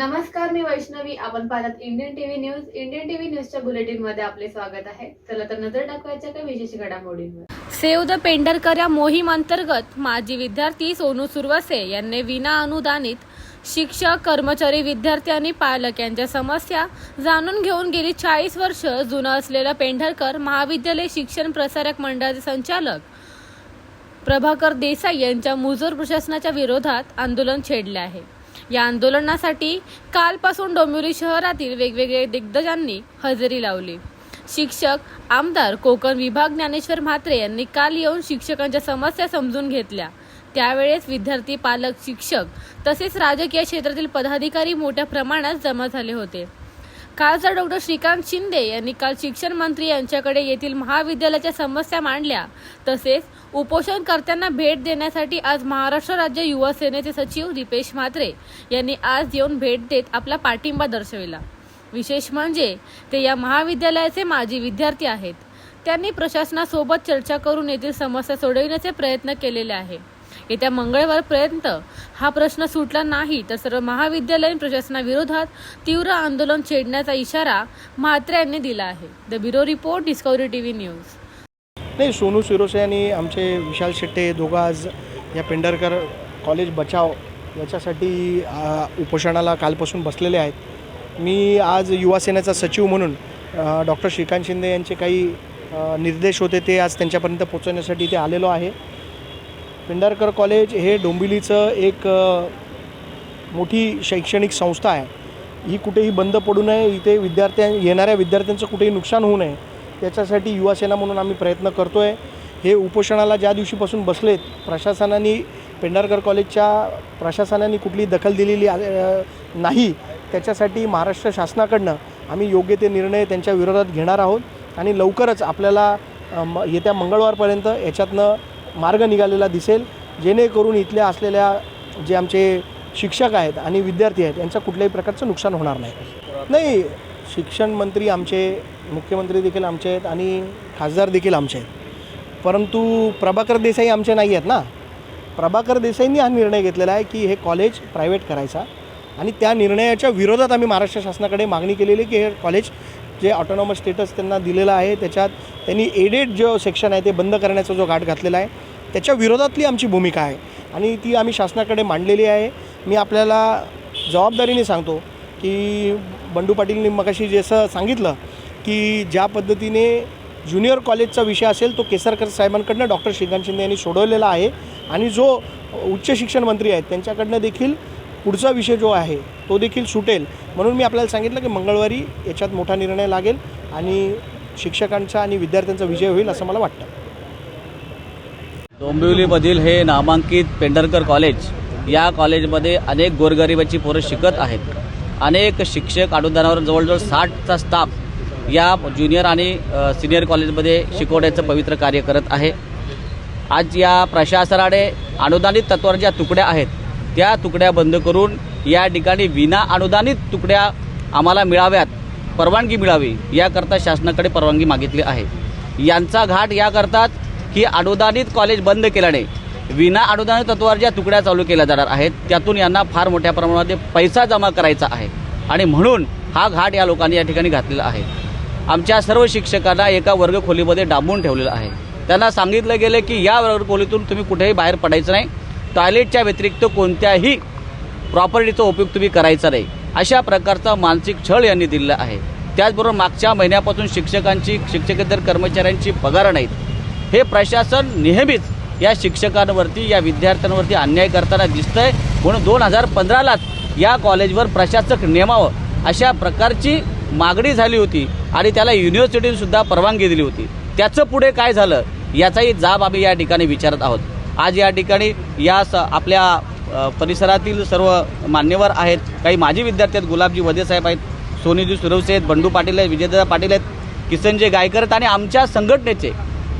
नमस्कार मी वैष्णवी. आपण पाहतात Indian TV news Indian TV न्यूजच्या बुलेटिनमध्ये आपले स्वागत आहे. चला तर नजर टाकवायच्या काही विशेष घडामोडींवर. सेव द पेंढरकर या मोहीम अंतर्गत माजी विद्यार्थी सोनू सुरवसे यांनी विना अनुदानित शिक्षक कर्मचारी विद्यार्थी आणि पालक यांच्या समस्या जाणून घेऊन गेली चाळीस वर्ष जुनं असलेलं पेंढरकर महाविद्यालय शिक्षण प्रसारक मंडळाचे संचालक प्रभाकर देसाई यांच्या मुजोर प्रशासनाच्या विरोधात आंदोलन छेडले आहे. या आंदोलनासाठी कालपासून डोंबिवली शहरातील वेगवेगळे दिग्गजांनी हजेरी लावली. शिक्षक आमदार कोकण विभाग ज्ञानेश्वर म्हात्रे यांनी काल येऊन शिक्षकांच्या समस्या समजून घेतल्या. त्यावेळेस विद्यार्थी पालक शिक्षक तसेच राजकीय क्षेत्रातील पदाधिकारी मोठ्या प्रमाणात जमा झाले होते. खासदार डॉक्टर श्रीकांत शिंदे यांनी काल शिक्षण मंत्री यांच्याकडे येथील महाविद्यालयाच्या समस्या मांडल्या. तसेच उपोषणकर्त्यांना भेट देण्यासाठी आज महाराष्ट्र राज्य युवा सेनेचे सचिव दीपेश म्हात्रे यांनी आज येऊन भेट देत आपला पाठिंबा दर्शविला. विशेष म्हणजे ते या महाविद्यालयाचे माजी विद्यार्थी आहेत. त्यांनी प्रशासनासोबत चर्चा करून येथील समस्या सोडविण्याचे प्रयत्न केलेले आहे. येत्या मंगळवारपर्यंत हा प्रश्न सुटला नाही तर सर्व महाविद्यालयीन प्रशासनाविरोधात तीव्र आंदोलन छेडण्याचा इशारा म्हात्रे यांनी दिला आहे. The bureau report Discovery T V news. नाही सोनू सिरोसे आणि आमचे विशाल शेट्टे दोघाज दोघं आज या पेंढरकर कॉलेज बचाव याच्यासाठी उपोषणाला कालपासून बसलेले आहेत. मी आज युवासेनेचा सचिव म्हणून डॉक्टर श्रीकांत शिंदे यांचे काही निर्देश होते ते आज त्यांच्यापर्यंत पोचवण्यासाठी इथे आलेलो आहे. पिंडारकर कॉलेज हे डोंबिवलीचं एक मोठी शैक्षणिक संस्था आहे. ही कुठेही बंद पडू नये इथे विद्यार्थ्यां येणाऱ्या विद्यार्थ्यांचं कुठेही नुकसान होऊ नये त्याच्यासाठी युवासेना म्हणून आम्ही प्रयत्न करतो आहे हे उपोषणाला ज्या दिवशीपासून बसलेत प्रशासनाने पेंढारकर कॉलेजच्या प्रशासनाने कुठली दखल दिलेली आ- नाही त्याच्यासाठी महाराष्ट्र शासनाकडनं आम्ही योग्य ते निर्णय त्यांच्या विरोधात घेणार आहोत. आणि लवकरच आपल्याला म येत्या मंगळवारपर्यंत याच्यातनं मार्ग निघालेला दिसेल. जेणेकरून इथल्या असलेल्या जे आमचे शिक्षक आहेत आणि विद्यार्थी आहेत यांचं कुठल्याही प्रकारचं नुकसान होणार नाही. नाही शिक्षण मंत्री आमचे मुख्यमंत्री देखील आमचे आहेत आणि खासदार देखील आमचे आहेत. परंतु प्रभाकर देसाई आमचे नाही आहेत ना. प्रभाकर देसाईंनी हा निर्णय घेतलेला आहे की हे कॉलेज प्रायव्हेट करायचा. आणि त्या निर्णयाच्या विरोधात आम्ही महाराष्ट्र शासनाकडे मागणी केलेली आहे की हे कॉलेज जे ऑटोनॉमस स्टेटस त्यांना दिलेलं आहे त्याच्यात त्यांनी एडेड जो सेक्शन आहे ते बंद करण्याचा जो घाट घातलेला आहे त्याच्या विरोधातली आमची भूमिका आहे. आणि ती आम्ही शासनाकडे मांडलेली आहे. मी आपल्याला जबाबदारीने सांगतो की बंडू पाटीलनी मगाशी जसं सांगितलं की ज्या पद्धतीने ज्युनियर कॉलेजचा विषय असेल तो केसरकर साहेबांकडनं डॉक्टर श्रीकांत शिंदे यांनी सोडवलेला आहे. आणि जो उच्च शिक्षण मंत्री आहेत त्यांच्याकडनं देखील पुढचा विषय जो आहे तो देखील सुटेल. म्हणून मी आपल्याला सांगितलं की मंगळवारी याच्यात मोठा निर्णय लागेल आणि शिक्षकांचा आणि विद्यार्थ्यांचा विजय होईल असं मला वाटतं. डोंबिवलीमधील हे नामांकित पेंढरकर कॉलेज या कॉलेजमध्ये अनेक गोरगरिबाची पोरं शिकत आहेत. अनेक शिक्षक अनुदानावर जवळजवळ साठचा स्टाफ या ज्युनियर आणि सिनियर कॉलेजमध्ये शिकवण्याचं पवित्र कार्य करत आहे. आज या प्रशासनाने अनुदानित तत्वावर ज्या तुकड्या आहेत त्या तुकड्या बंद करून या ठिकाणी विना अनुदानित तुकड्या आम्हाला मिळाव्यात परवानगी मिळावी याकरता शासनाकडे परवानगी मागितली आहे. यांचा घाट या करतात की अनुदानित कॉलेज बंद केल्याने विना अनुदानित तत्वावर ज्या तुकड्या चालू केल्या जाणार आहेत त्यातून यांना फार मोठ्या प्रमाणामध्ये पैसा जमा करायचा आहे. आणि म्हणून हा घाट या लोकांनी या ठिकाणी घातलेला आहे. आमच्या सर्व शिक्षकांना एका वर्गखोलीमध्ये डांबून ठेवलेलं आहे. त्यांना सांगितलं गेलं की या वर्गखोलीतून तुम्ही कुठेही बाहेर पडायचं नाही. टॉयलेटच्या व्यतिरिक्त कोणत्याही प्रॉपर्टीचा उपयोग तुम्ही करायचा नाही. अशा प्रकारचा मानसिक छळ यांनी दिलेला आहे. त्याचबरोबर मागच्या महिन्यापासून शिक्षकांची शिक्षकेतर कर्मचाऱ्यांची पगार नाहीत. हे प्रशासन नेहमीच या शिक्षकांवरती या विद्यार्थ्यांवरती अन्याय करताना दिसतंय. म्हणून दोन हजार पंधरालाच या कॉलेजवर प्रशासक नेमावं अशा प्रकारची मागणी झाली होती आणि त्याला युनिव्हर्सिटीने सुद्धा परवानगी दिली होती. त्याचं पुढे काय झालं याचाही जाब आम्ही या ठिकाणी विचारत आहोत. आज या ठिकाणी या स आपल्या परिसरातील सर्व मान्यवर आहेत. काही माजी विद्यार्थी आहेत गुलाबजी वदे साहेब आहेत सोनीजी सुरवसे आहेत बंडू पाटील आहेत विजयदादा पाटील आहेत किसनजय गायकर आहेत आणि आमच्या संघटनेचे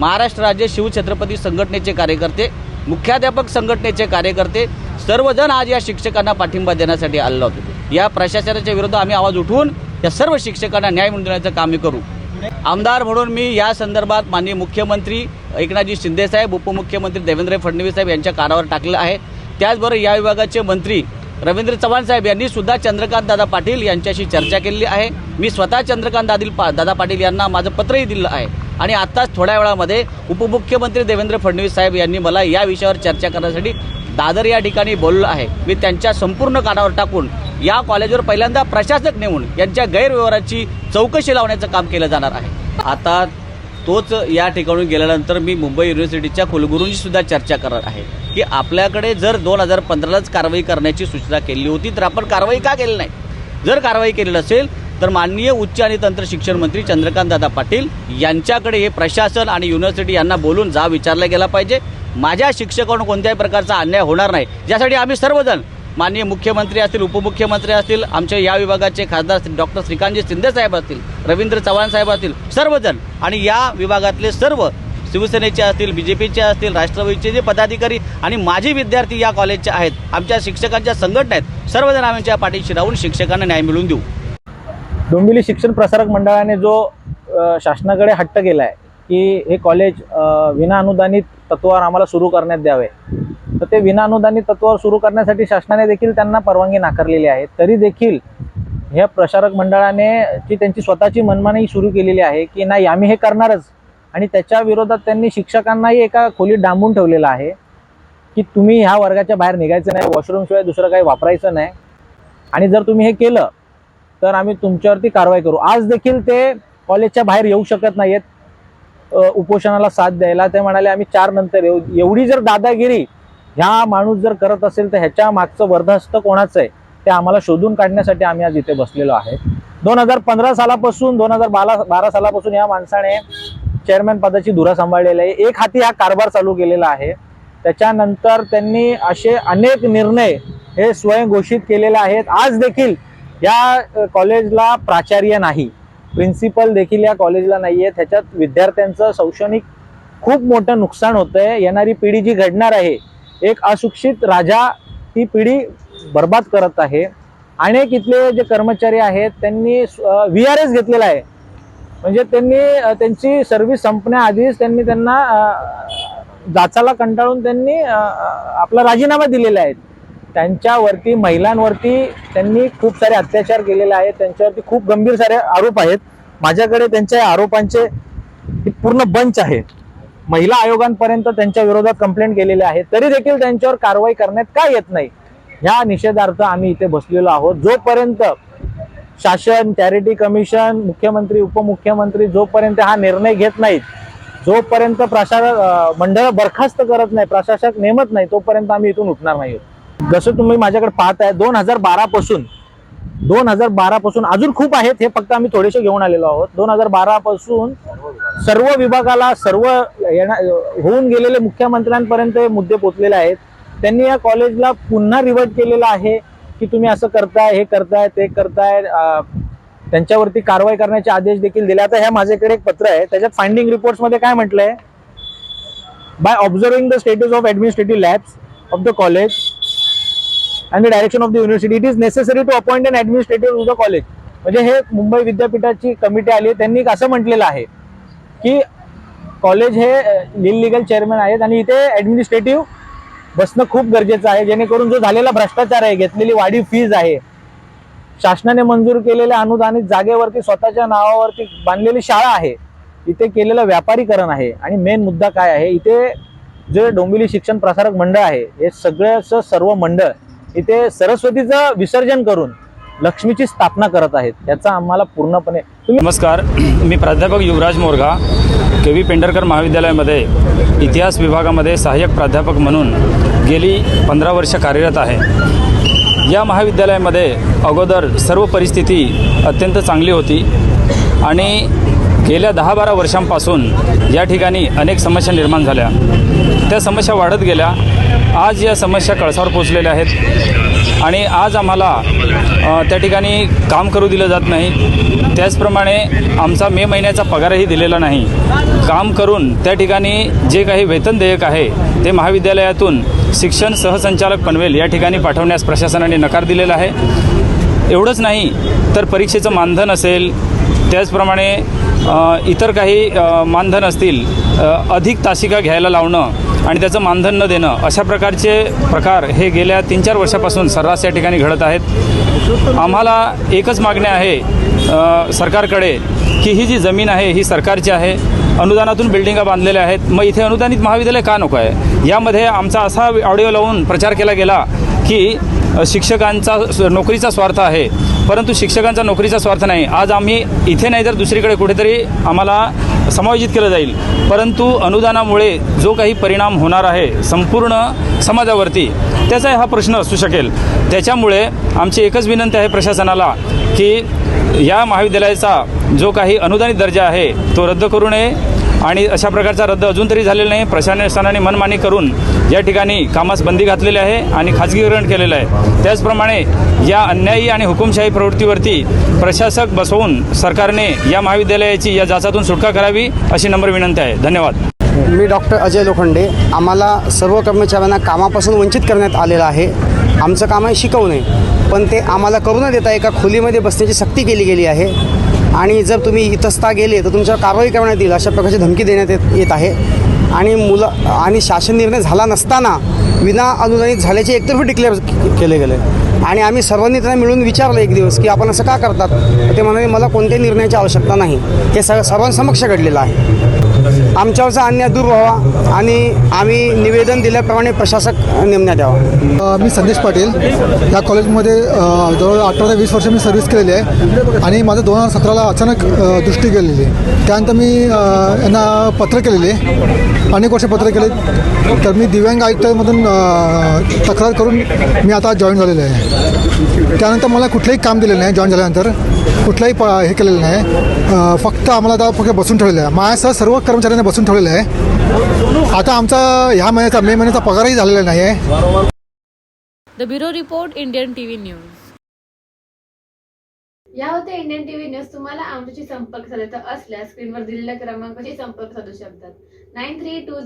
महाराष्ट्र राज्य शिवछत्रपती संघटनेचे कार्यकर्ते मुख्याध्यापक संघटनेचे कार्यकर्ते सर्वजण आज या शिक्षकांना पाठिंबा देण्यासाठी आलेलो होतो या प्रशासनाच्या विरुद्ध आम्ही आवाज उठवून या सर्व शिक्षकांना न्याय मिळवण्याचं काम करू. आमदार म्हणून मी या संदर्भात माननीय मुख्यमंत्री एकनाथजी शिंदेसाहेब उपमुख्यमंत्री देवेंद्र फडणवीस साहेब यांच्या कानावर टाकलं आहे. त्याचबरोबर या विभागाचे मंत्री रवींद्र चव्हाण साहेब यांनी सुद्धा चंद्रकांत दादा पाटील यांच्याशी चर्चा केलेली आहे. मी स्वतः चंद्रकांत दादील पा दादा पाटील यांना माझं पत्रही दिलं आहे. आणि आत्ताच थोड्या वेळामध्ये उपमुख्यमंत्री देवेंद्र फडणवीस साहेब यांनी मला या विषयावर चर्चा करण्यासाठी दादर या ठिकाणी बोललो आहे. मी त्यांच्या संपूर्ण कानावर टाकून या कॉलेजवर पहिल्यांदा प्रशासक नेमून यांच्या गैरव्यवहाराची चौकशी लावण्याचं काम केलं जाणार आहे. आता तोच या ठिकाणून गेल्यानंतर मी मुंबई युनिव्हर्सिटीच्या कुलगुरूंची सुद्धा चर्चा करणार आहे. की आपल्याकडे जर दोन हजार पंधरालाच कारवाई करण्याची सूचना केली होती तर आपण कारवाई का केली नाही? जर कारवाई केली नसेल तर माननीय उच्च आणि तंत्र शिक्षण मंत्री चंद्रकांत दादा पाटील यांच्याकडे हे प्रशासन आणि युनिव्हर्सिटी यांना बोलून जा विचारला गेला पाहिजे. माझ्या शिक्षकांकडून कोणत्याही प्रकारचा अन्याय होणार नाही. ज्यासाठी आम्ही सर्वजण माननीय मुख्यमंत्री असतील उपमुख्यमंत्री असतील आमच्या या विभागाचे खासदार डॉक्टर श्रीकांतजी शिंदे साहेब असतील रवींद्र चव्हाण साहेब असतील सर्वजण. आणि या विभागातले सर्व शिवसेनेचे असतील बी जे पीचे असतील राष्ट्रवादीचे जे पदाधिकारी आणि माजी विद्यार्थी या कॉलेजचे आहेत आमच्या शिक्षकांच्या संघटना आहेत सर्वजण आमच्या पाठीशी राहून शिक्षकांना न्याय मिळवून देऊ. डोंबिवली शिक्षण प्रसारक मंडळाने जो शासनाकडे हट्ट केला आहे की हे कॉलेज विनाअनुदानित तत्वावर आम्हाला सुरू करण्यात द्यावे. तर ते विनाअनुदानित तत्वावर सुरू करण्यासाठी शासनाने देखील त्यांना परवानगी नाकारलेली आहे. तरी देखील ह्या प्रसारक मंडळाने जी त्यांची स्वतःची मनमानी सुरू केलेली आहे की नाही आम्ही हे करणारच. आणि त्याच्या विरोधात त्यांनी शिक्षकांनाही एका खोलीत डांबून ठेवलेलं आहे की तुम्ही ह्या वर्गाच्या बाहेर निघायचं नाही वॉशरूमशिवाय दुसरं काही वापरायचं नाही. आणि जर तुम्ही हे केलं तर आम्ही तुमच्यावरती कारवाई करू. आज देखील ते कॉलेजच्या बाहेर येऊ शकत नाहीत उपोषणाला साथ द्यायला ते म्हणाले आम्ही चार नंतर येऊ. एवढी जर दादागिरी ह्या माणूस जर करत असेल तर ह्याच्या मागचं वर्धस्त कोणाचं आहे? ते आम्हाला शोधून काढण्यासाठी आम्ही आज इथे बसलेलो आहे. दोन हजार पंधरा सालापासून दोन हजार बारा बारा सालापासून या माणसाने चेअरमॅन पदाची धुरा सांभाळलेली आहे. एक हाती हा कारभार चालू केलेला आहे. त्याच्यानंतर त्यांनी असे अनेक निर्णय हे स्वयंघोषित केलेले आहेत. आज देखील या कॉलेजला प्राचार्य नाही. प्रिन्सिपल देखील या कॉलेजला नाही आहे त्याच्यात विद्यार्थ्यांचं शैक्षणिक खूप मोठं नुकसान होतंय. येणारी पिढी जी घडणार आहे एक अशिक्षित राजा ती पिढी बर्बाद करत आहे. अनेक इथले जे कर्मचारी आहेत त्यांनी व्ही आर एस घेतलेला आहे. म्हणजे त्यांनी त्यांची सर्व्हिस संपण्याआधीच त्यांनी त्यांना जाचाला कंटाळून त्यांनी आपला राजीनामा दिलेला आहे. त्यांच्यावरती महिलांवरती त्यांनी खूप सारे अत्याचार केलेले आहेत. त्यांच्यावरती खूप गंभीर सारे आरोप आहेत. माझ्याकडे त्यांच्या आरोपांचे पूर्ण बंच आहे. महिला आयोगांपर्यंत त्यांच्या विरोधात कंप्लेंट केलेले आहे. तरी देखील त्यांच्यावर कारवाई करण्यात का येत नाही? ह्या निषेधार्थ आम्ही इथे बसलेलो आहोत. जोपर्यंत शासन चॅरिटी कमिशन मुख्यमंत्री उपमुख्यमंत्री जोपर्यंत हा निर्णय घेत नाहीत जोपर्यंत प्रशासक मंडळ बरखास्त करत नाही प्रशासक नेमत नाही तोपर्यंत आम्ही इथून उठणार नाही जसं तुम्ही माझ्याकडे पाहताय दोन हजार बारा पासून दोन हजार बारा पासून अजून खूप आहेत हे फक्त आम्ही थोडेसे घेऊन आलेलो आहोत. दोन हजार बारा पासून सर्व विभागाला सर्व येणार होऊन गेलेले मुख्यमंत्र्यांपर्यंत हे मुद्दे पोचलेले आहेत. त्यांनी या कॉलेजला पुन्हा रिवर्ट केलेलं आहे की तुम्ही असं करताय हे करताय ते करताय. त्यांच्यावरती कारवाई करण्याचे आदेश देखील दिले. आता ह्या माझ्याकडे एक पत्र आहे. त्याच्यात फाइंडिंग रिपोर्ट्समध्ये काय म्हटलंय? By observing the status of administrative labs of the college and the direction of the university it is necessary to appoint an administrative of the college म्हणजे हे मुंबई विद्यापीठाची कमिटी आली आहे. त्यांनी असं म्हटलेलं आहे. की कॉलेज हे इलिगल चेअरमॅन आहेत आणि इथे ऍडमिनिस्ट्रेटिव्ह बसणं खूप गरजेचं आहे. जेणेकरून जो झालेला भ्रष्टाचार आहे घेतलेली वाढीव फीज आहे शासनाने मंजूर केलेल्या अनुदानित जागेवरती स्वतःच्या नावावरती बांधलेली शाळा आहे इथे केलेलं व्यापारीकरण आहे. आणि मेन मुद्दा काय आहे इथे जे डोंबिवली शिक्षण प्रसारक मंडळ आहे हे सगळ्याचं सर्व मंडळ इथे सरस्वतीचं विसर्जन करून लक्ष्मीची स्थापना करत आहेत. याचा आम्हाला पूर्णपणे नमस्कार मी प्राध्यापक युवराज मोरगा के व्ही पेंढरकर महाविद्यालयामध्ये इतिहास विभागामध्ये सहाय्यक प्राध्यापक म्हणून गेली पंधरा वर्ष कार्यरत आहे. या महाविद्यालयामध्ये अगोदर सर्व परिस्थिती अत्यंत चांगली होती आणि गेल्या दहा बारा वर्षांपासून या ठिकाणी अनेक समस्या निर्माण झाल्या. त्या समस्या वाढत गेल्या. आज या समस्या कळसावर पोचलेल्या आहेत आणि आज आम्हाला त्या ठिकाणी काम करू दिलं जात नाही. त्याचप्रमाणे आमचा मे महिन्याचा पगारही दिलेला नाही. काम करून त्या ठिकाणी जे काही वेतन देयक आहे ते महाविद्यालयातून शिक्षण सहसंचालक पनवेल या ठिकाणी पाठवण्यास प्रशासनाने नकार दिलेला आहे. एवढंच नाही तर परीक्षेचं मानधन असेल त्याचप्रमाणे इतर काही मानधन असतील अधिक तासिका घ्यायला लावणं आणि त्याचं मानधन न देणं अशा प्रकारचे प्रकार हे गेल्या तीन चार वर्षापासून सर्रास या ठिकाणी घडत आहेत. आम्हाला एकच मागणी आहे सरकारकडे की ही जी जमीन आहे ही सरकारची आहे अनुदानातून बिल्डिंगा बांधलेल्या आहेत. मग इथे अनुदानित महाविद्यालय का नको आहे? यामध्ये आमचा असा ऑडिओ लावून प्रचार केला गेला की शिक्षकांचा नोकरीचा स्वार्थ आहे. परंतु शिक्षकांचा नोकरीचा स्वार्थ नाही. आज आम्ही इथे नाही तर दुसरीकडे कुठेतरी आम्हाला समायोजित केलं जाईल. परंतु अनुदानामुळे जो काही परिणाम होणार आहे संपूर्ण समाजावरती त्याचा हा प्रश्न असू शकेल. त्याच्यामुळे आमची एकच विनंती आहे प्रशासनाला की या महाविद्यालयाचा जो काही अनुदानित दर्जा आहे तो रद्द करू नये. आणि अशा प्रकारचा रद्द अजून तरी झालेला नाही. प्रशासनाने मनमानी करून या ठिकाणी कामास बंदी घातलेली आहे आणि खाजगीकरण केलेलं आहे. त्याचप्रमाणे या अन्यायी आणि हुकुमशाही प्रवृत्तीवरती प्रशासक बसवून सरकारने या महाविद्यालयाची या जाचातून सुटका करावी अशी नम्र विनंती आहे. धन्यवाद. मी डॉक्टर अजय लोखंडे. आम्हाला सर्व कर्मचाऱ्यांना कामापासून वंचित करण्यात आलेलं आहे. आमचं काम आहे शिकवणे. पण ते आम्हाला करू न देता एका खोलीमध्ये बसण्याची सक्ती केली गेली आहे. आणि जर तुम्ही इतस्ता गेले तर तुमच्यावर कारवाई करण्यात येईल अशा प्रकारची धमकी देण्यात येत येत आहे. आणि मुलं आणि शासन निर्णय झाला नसताना विना अनुदानित झाल्याचे एकतर्फी डिक्लेअर केले गेले. आणि आम्ही सर्वांनी त्यांना मिळून विचारलं एक दिवस की आपण असं का करतात? ते म्हणाले मला कोणत्याही निर्णयाची आवश्यकता नाही. हे स सर्वांसमक्ष घडलेलं आहे. आमच्यावरचा अन्याय दूर व्हावा आणि आम्ही निवेदन दिल्याप्रमाणे प्रशासक नेमण्यात यावा. मी संदेश पाटील. या कॉलेजमध्ये जवळ अठरा ते वीस वर्ष मी सर्व्हिस केलेली आहे आणि माझं दोन हजार सतराला अचानक दृष्टी गेलेली. त्यानंतर मी यांना पत्र केलेले. अनेक वर्ष पत्र केले तर मी दिव्यांग आयुक्तामधून तक्रार करून मी आता जॉईन झालेलो आहे. त्यानंतर मला कुठलंही काम दिलेलं नाही जॉईन झाल्यानंतर कुठलंही प हे केलेलं नाही. फक्त आम्हाला आता फक्त बसून ठेवलेलं आहे. माझ्यासह सर्व कर्मचाऱ्यांना बसून ठेवलेलं आहे. आता आमचा ह्या महिन्याचा मे महिन्याचा पगारही झालेला नाही आहे the bureau report Indian TV news या होत्या इंडियन टीव्ही न्यूज तुम्हाला आमच्याशी संपर्क साधायचा असल्यास स्क्रीनवर दिलेल्या क्रमांकाशी संपर्क साधू शकतात. Nine three to